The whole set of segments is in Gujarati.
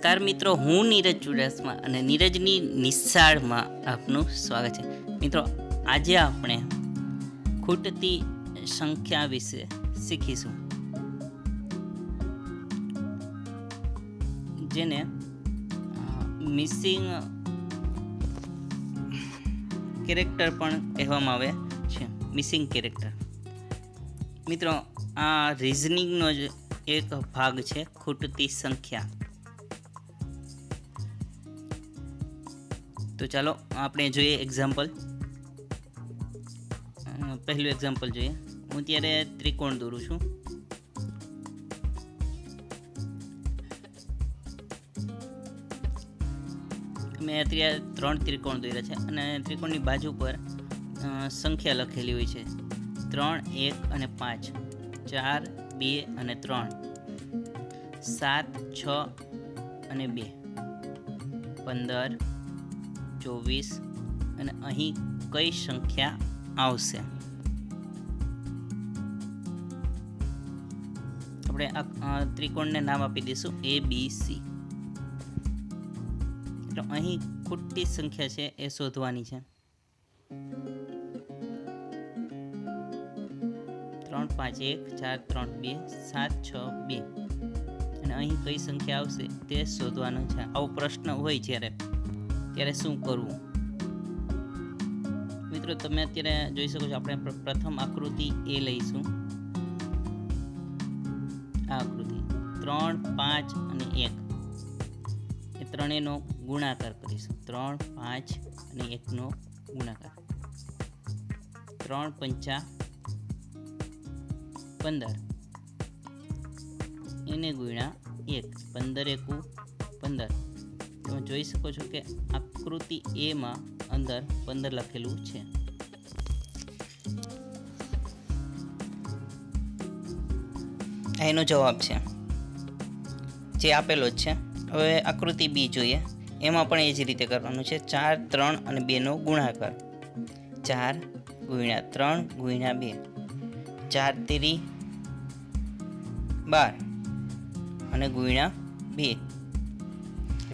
નમસ્કાર મિત્રો, હું નીરજ ચુડાસમા અને નીરજની નિશાળમાં આપનું સ્વાગત છે. મિત્રો, આજે આપણે ખૂટતી સંખ્યા વિશે શીખીશું. જેને મિસિંગ કેરેક્ટર પણ કહેવામાં આવે છે. મિસિંગ કેરેક્ટર મિત્રો, આ રિઝનિંગનો જ એક ભાગ છે ખૂટતી સંખ્યા. તો ચાલો આપણે જોઈએ એક્ઝામ્પલ પહેલું એક્ઝામ્પલ જોઈએ. હું ત્યારે ત્રિકોણ દોરું છું. મેં અત્યારે ત્રણ ત્રિકોણ દોર્યા છે અને ત્રિકોણની બાજુ પર સંખ્યા લખેલી હોય છે. ત્રણ, એક અને પાંચ. ચાર, બે અને ત્રણ. સાત, છ અને બે. પંદર ચોવીસ અને અહીં કઈ સંખ્યા આવશે? આપણે આ ત્રિકોણને નામ આપી દઈશું એ બી સી એટલે અહીં ખોટી સંખ્યા છે, એ શોધવાની છે. ત્રણ, પાંચ, એક, ચાર, ત્રણ, બે, સાત, છ, બે. અને અહીં કઈ સંખ્યા આવશે, તે શોધવાનું છે. આવો પ્રશ્ન હોય જ્યારે. ત્યારે શું કરવું? મિત્રો, તમે અત્યારે જોઈ શકો છો, આપણે પ્રથમ આકૃતિ એ લઈશું. આ આકૃતિ. ત્રણ, પાંચ અને એક. એ ત્રણેયનો ગુણાકાર કરીશું. ત્રણ, પાંચ અને એકનો ગુણાકાર. ત્રણ, પંચા પંદર. એને ગુણ્યા એક. પંદર એકુ પંદર. તમે જોઈ શકો છો કે આકૃતિ એમાં અંદર પંદર લખેલું છે. એનો જવાબ છે, જે આપેલો જ છે. હવે આકૃતિ બી જોઈએ. એમાં પણ એ જ રીતે કરવાનું છે. ચાર, ત્રણ અને બેનો ગુણાકાર. ચાર ગુણ્યા ત્રણ ગુણ્યા બે. ચાર તેરી બાર અને ગુણ્યા બે.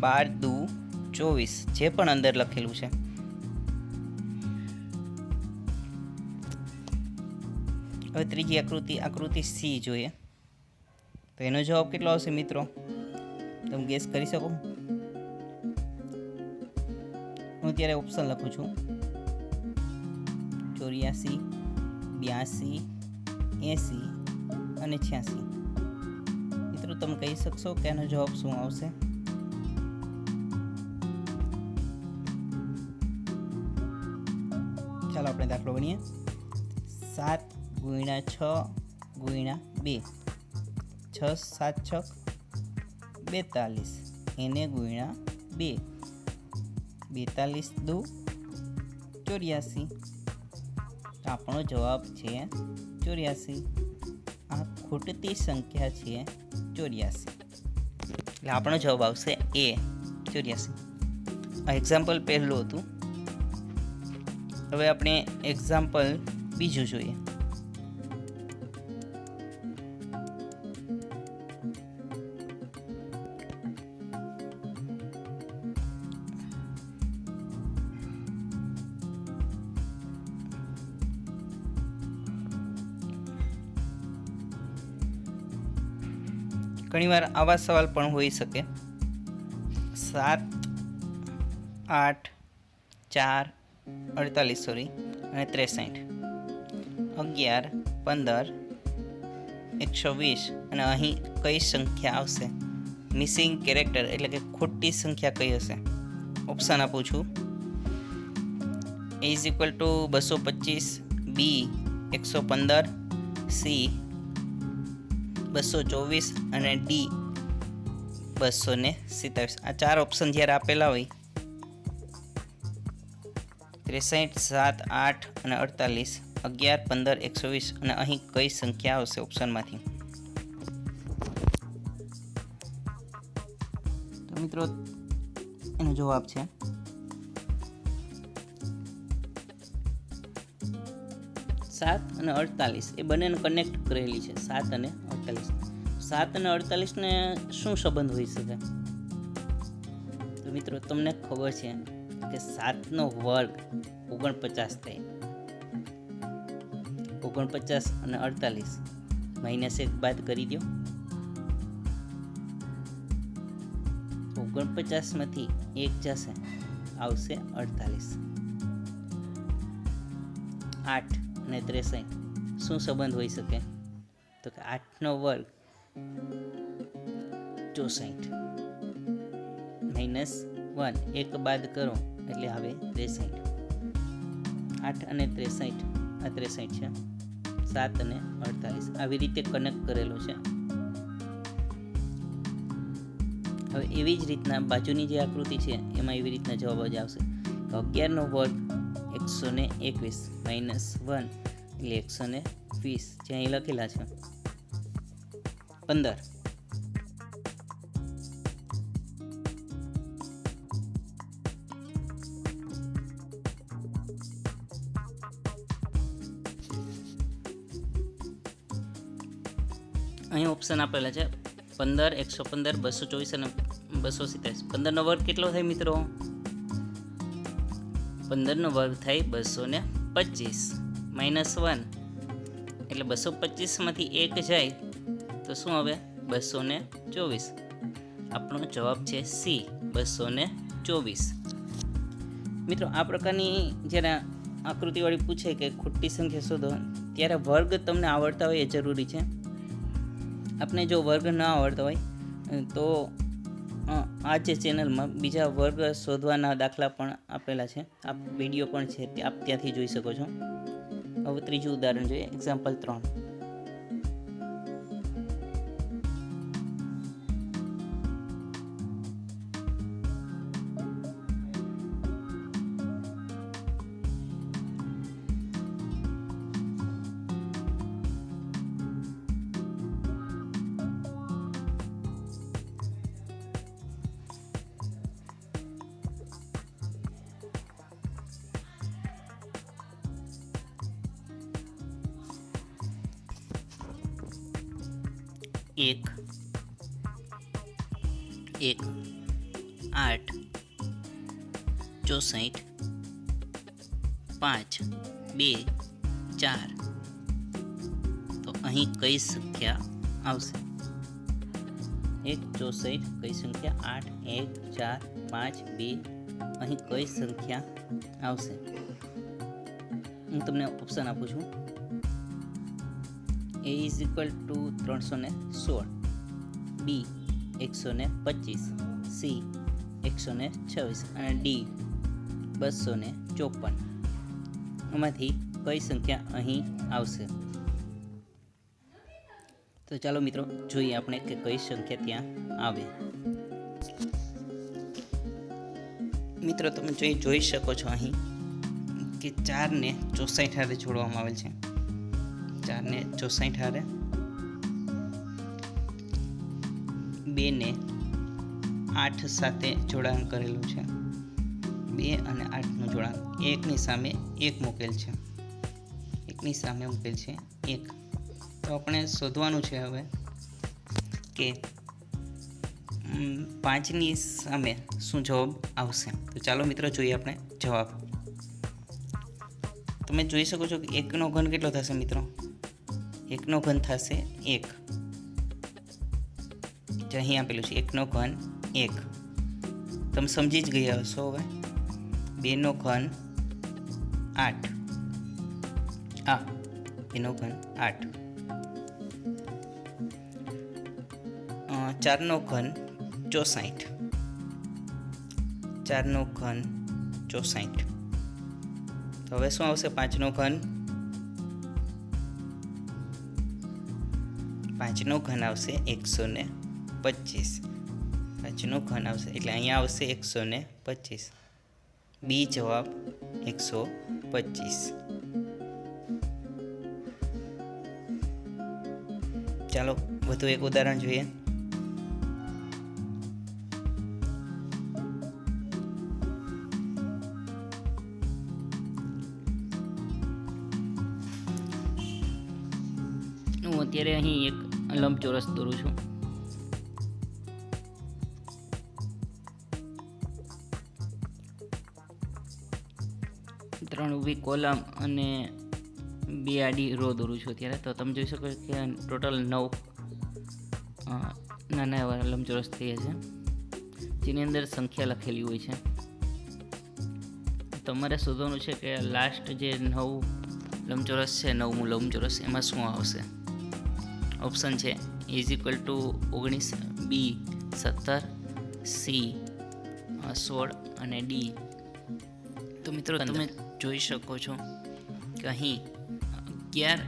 બાર દુ ચોવીસ, જે પણ અંદર લખેલું છે. હવે ત્રીજી આકૃતિ આકૃતિ સી જોઈએ. તો એનો જવાબ કેટલો આવશે મિત્રો? તમે ગેસ કરી શકો? હું ત્યારે ઓપ્શન લખું છું. ચોર્યાસી, બ્યાસી, એંસી અને છ્યાસી. મિત્રો, તમે કહી શકશો કે એનો જવાબ શું આવશે? ચાલો આપણે દાખલો ગણીએ સાત ગુણ્યા છ ગુણ્યા બે. છ, સાત, છ, બેતાલીસ. એને ગુણ્યા બે. બેતાલીસ દુ ચોર્યાસી. આપણો જવાબ છે ચોર્યાસી. આ ખૂટતી સંખ્યા છે ચોર્યાસી. એટલે આપણો જવાબ આવશે એ ચોર્યાસી. આ એક્ઝામ્પલ પહેલું હતું. હવે આપણે એક્ઝામ્પલ બીજું જોઈએ. ઘણીવાર આવા સવાલ પણ હોઈ શકે. સાત આઠ ચાર અડતાલીસ સોરી અને ત્રેસઠ. અગિયાર, પંદર, એકસો વીસ. અને અહીં કઈ સંખ્યા આવશે? મિસિંગ કેરેક્ટર એટલે કે ખોટી સંખ્યા કઈ હશે? ઓપ્શન આપું છું. એ ઇઝ ઇક્વલ ટુ બસો પચીસ બી એકસો પંદર સી બસો ચોવીસ, અને ડી બસો ને સિત્તાવીસ. આ ચાર ઓપ્શન જ્યારે આપેલા હોય ત્રેસાઠ, સાત, આઠ અને અડતાલીસ, અગિયાર, પંદર, એકસો વીસ અને અહીં કઈ સંખ્યા આવશે ઓપ્શનમાંથી તો મિત્રો, એનો જવાબ છે. સાત અને અડતાલીસ, એ બંનેને કનેક્ટ કરેલી છે. સાત અને અડતાલીસ. સાત અને અડતાલીસને શું સંબંધ હોઈ શકે? તો મિત્રો, તમને ખબર છે. કે સાતનો વર્ગ ઓગણપચાસ થાય. ઓગણપચાસ અને અડતાલીસ. માઇનસ એક બાદ કરી દો. ઓગણપચાસમાંથી એક જશે, આવશે અડતાલીસ. આઠ અને ત્રેસઠ, શું સંબંધ હોઈ શકે? તો કે આઠનો વર્ગ ચોસઠ. માઇનસ વન એક બાદ કરો. એટલે આવે ત્રેસઠ. આઠ અને ત્રેસઠ, આ ત્રેસઠ છે. સાત અને અડતાલીસ. આવી રીતે કનેક્ટ કરેલું છે. હવે એવી જ રીતના બાજુની જે આકૃતિ છે, એમાં એવી રીતના જવાબ જ આવશે. અગિયારનો વર્ગ એકસો ને એકવીસ માઇનસ વન એટલે એકસો ને વીસ. જે અહીં લખેલા છે. પંદર. ઓપ્શન આપેલા છે. પંદર, એકસો પંદર, બસો ચોવીસ અને બસો સિત્તેર પંદરનો વર્ગ કેટલો થાય મિત્રો? પંદરનો વર્ગ થાય બસો ને પચીસ. Minus one. એટલે બસો પચીસમાંથી એક જાય તો શું હવે બસો ને ચોવીસ. આપણો જવાબ છે સી, બસો ને ચોવીસ. મિત્રો, આ પ્રકારની જ્યારે આકૃતિવાળી પૂછે કે ખોટી સંખ્યા શોધો, ત્યારે વર્ગ તમને આવડતા હોય એ જરૂરી છે. આપને જો વર્ગ ન આવડતો હોય તો આ જે ચેનલમાં બીજા વર્ગ શોધવાના દાખલા પણ આપેલા છે. આ વીડિયો પણ છે આપ ત્યાંથી જોઈ શકો છો. હવે ત્રીજું ઉદાહરણ જોઈએ એક્ઝામ્પલ ત્રણ. એક એક આઠ ચોસઠ પાંચ બે ચાર તો અહીં કઈ સંખ્યા આવશે એક ચોસઠ કઈ સંખ્યા આઠ એક ચાર પાંચ બે અહીં કઈ સંખ્યા આવશે હું તમને ઓપ્શન આપું છું. એ ઇઝ ઇક્વલ ટુ ત્રણસો ને સોળ બી એકસો ને પચીસ સી એકસો ને છવ્વીસ અને ડી બસો ને ચોપન આમાંથી કઈ સંખ્યા અહીં આવશે? તો ચાલો મિત્રો, જોઈએ આપણે કે કઈ સંખ્યા ત્યાં આવે. મિત્રો, તમે જોઈ જોઈ શકો છો અહીં કે ચારને ચોસાઠ હારે જોડવામાં આવેલ છે. ચારને ચોસાઠ હારે. બેને આઠ સાથે જોડાણ કરેલું છે. બે અને આઠનું જોડાણ. એકની સામે એક મૂકેલ છે. એકની સામે મૂકેલ છે એક. તો આપણે શોધવાનું છે હવે કે પાંચની સામે શું જવાબ આવશે? તો ચાલો મિત્રો જોઈએ આપણે જવાબ. તમે જોઈ શકો છો કે એકનો ઘન કેટલો થશે મિત્રો? એકનો ઘન થશે એક. જે અહીં આપેલું છે, એકનો ઘન એક. તમે સમજી જ ગયા હશો હવે? બેનો ઘન આઠ. આ બેનો ઘન આઠ. ચારનો ઘન ચોસાઠ. ચારનો ઘન ચોસાઠ. હવે શું આવશે? પાંચનો ઘન પાંચનો ઘન આવશે એકસો ને પચીસ. પાંચનો ઘન આવશે એટલે અહીંયા આવશે એકસો ને પચીસ. બી જવાબ એકસો પચીસ. ચાલો, વધુ એક ઉદાહરણ જોઈએ. હું અત્યારે અહીં એક લંબચોરસ દોરું છું. ત્રણ ઊભી કોલમ અને બે આડી રો દોરું છું અત્યારે. તો તમે જોઈ શકો કે ટોટલ નવ નાના એવા લંબચોરસ થઈ છે. જેની અંદર સંખ્યા લખેલી હોય છે. તમારે શોધવાનું છે કે લાસ્ટ જે નવ લંબચોરસ છે, નવમું લંબચોરસ, એમાં શું આવશે? ઓપ્શન છે. ઇઝ ઇક્વલ ટુ ઓગણીસ બી સત્તર સી સોળ અને ડી તો મિત્રો તમે જોઈ શકો છો કે અહીં અગિયાર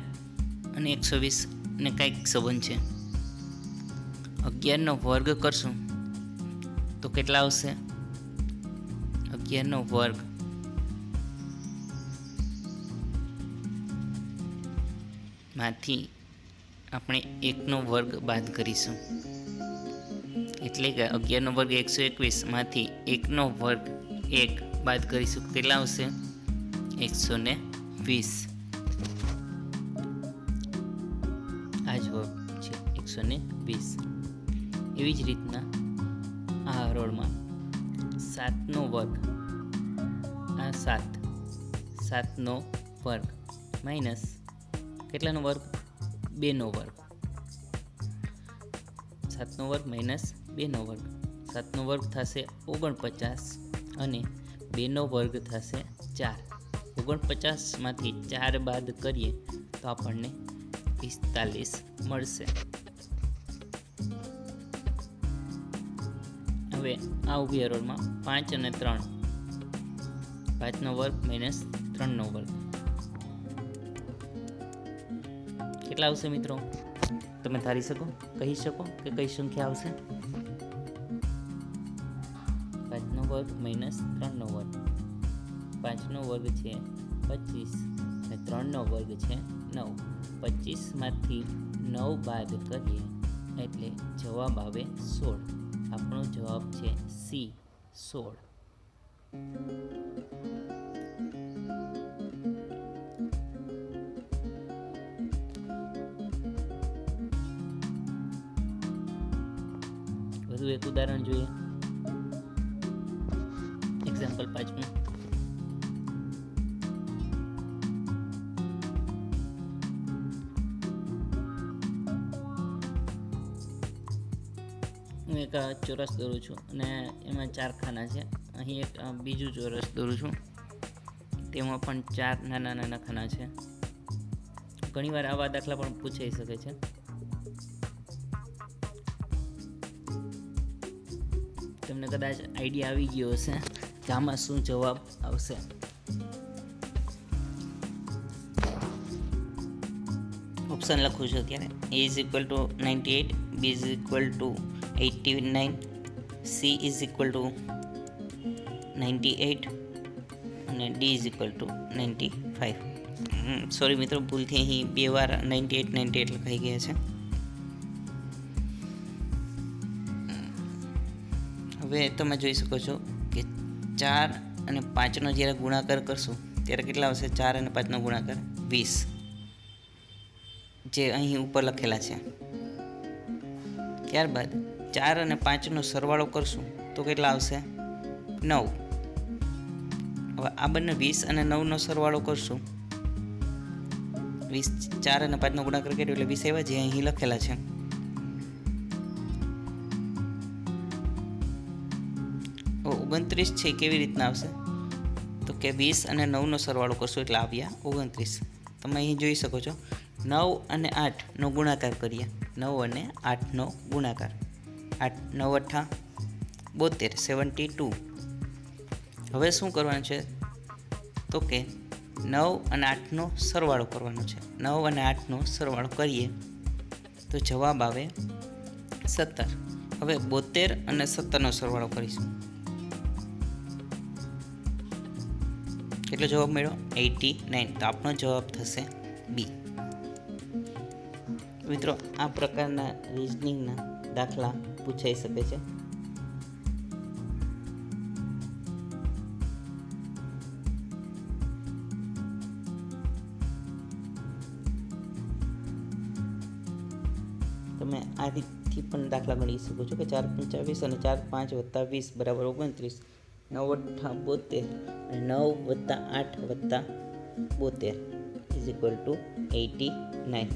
અને એકસો વીસ કાંઈક કંઈક સંબંધ છે. અગિયારનો વર્ગ કરશું તો કેટલા આવશે? અગિયારનો વર્ગ. માંથી આપણે એકનો વર્ગ બાદ કરીશું. એટલે કે અગિયારનો વર્ગ એકસો એકવીસમાંથી એકનો વર્ગ એક બાદ કરીશું. કેટલા આવશે? એકસો ને વીસ. આ જવાબ છે, એકસો ને વીસ. એવી જ રીતના આ હરોળમાં સાતનો વર્ગ. આ સાત, સાતનો વર્ગ માઇનસ કેટલાનો વર્ગ? બેનો વર્ગ. સાતનો વર્ગ માઇનસ બેનો વર્ગ. સાતનો વર્ગ થશે ઓગણપચાસ અને બેનો વર્ગ થશે ચાર. ઓગણપચાસમાંથી ચાર બાદ કરીએ તો આપણને પિસ્તાલીસ મળશે. હવે આ ઊભી હરોળમાં પાંચ અને ત્રણ. પાંચનો વર્ગ માઇનસ ત્રણનો વર્ગ. કેટલા આવશે મિત્રો? તમે ધારી શકો, કહી શકો કે કઈ સંખ્યા આવશે? પાંચનો વર્ગ માઇનસ ત્રણનો વર્ગ. પાંચનો વર્ગ છે પચીસ અને ત્રણનો વર્ગ છે નવ. પચીસમાંથી નવ બાદ કરીએ એટલે જવાબ આવે સોળ. આપણો જવાબ છે સી, સોળ. વધુ એક ઉદાહરણ જોઈએ. એક્ઝામ્પલ પાંચમું હું એક ચોરસ દોરું છું અને એમાં ચાર ખાના છે. અહીં એક બીજું ચોરસ દોરું છું. તેમાં પણ ચાર નાના નાના ખાના છે. ઘણીવાર આવા દાખલા પણ પૂછાઈ શકે છે. કદાચ આઈડિયા આવી ગયો હશે. કે આમાં શું જવાબ આવશે? ઓપ્શન લખું છું અત્યારે. A is equal to ninety eight B is equal to eighty nine C is equal to ninety eight અને D is equal to ninety five sorry મિત્રો, ભૂલથી અહીં બે વાર નાઇન્ટી એટ નાઇન્ટી એટ લખાઈ ગયા છે. હવે તમે જોઈ શકો છો કે ચાર અને પાંચનો જ્યારે ગુણાકાર કરશું, ત્યારે કેટલા આવશે? ચાર અને પાંચનો ગુણાકાર વીસ. જે અહીં ઉપર લખેલા છે. ત્યારબાદ ચાર અને પાંચનો સરવાળો કરશું, તો કેટલા આવશે? નવ. હવે આ બંને વીસ અને નવનો સરવાળો કરશું. વીસ, ચાર અને પાંચનો ગુણાકાર કર્યો, એટલે વીસ એવા જે અહીં લખેલા છે. ઓગણત્રીસ છે, કેવી રીતના આવશે? તો કે વીસ અને નવનો સરવાળો કરશું એટલે આવ્યા ઓગણત્રીસ. તમે અહીં જોઈ શકો છો, નવ અને આઠનો ગુણાકાર કરીએ. નવ અને આઠનો ગુણાકાર. આઠ, નવ અઠ્ઠા બોતેર, સેવન્ટી ટુ. હવે શું કરવાનું છે? તો કે નવ અને આઠનો સરવાળો કરવાનો છે. નવ અને આઠનો સરવાળો કરીએ, તો જવાબ આવે સત્તર. હવે બોતેર અને સત્તરનો સરવાળો કરીશું. કેટલો જવાબ મળ્યો? Eighty nine. તો આપણો જવાબ થશે બી. મિત્રો, આ પ્રકારના રિઝનિંગના દાખલા પૂછાઈ શકે છે. તમે આ રીતથી પણ દાખલા ગણી શકો છો કે ચાર પંચાવીસ અને ચાર પાંચ વત્તા વીસ બરાબર ઓગણત્રીસ. નવ અઠ્ઠા બોતેર અને નવ વત્તા આઠ વત્તા બોતેર is equal to eighty nine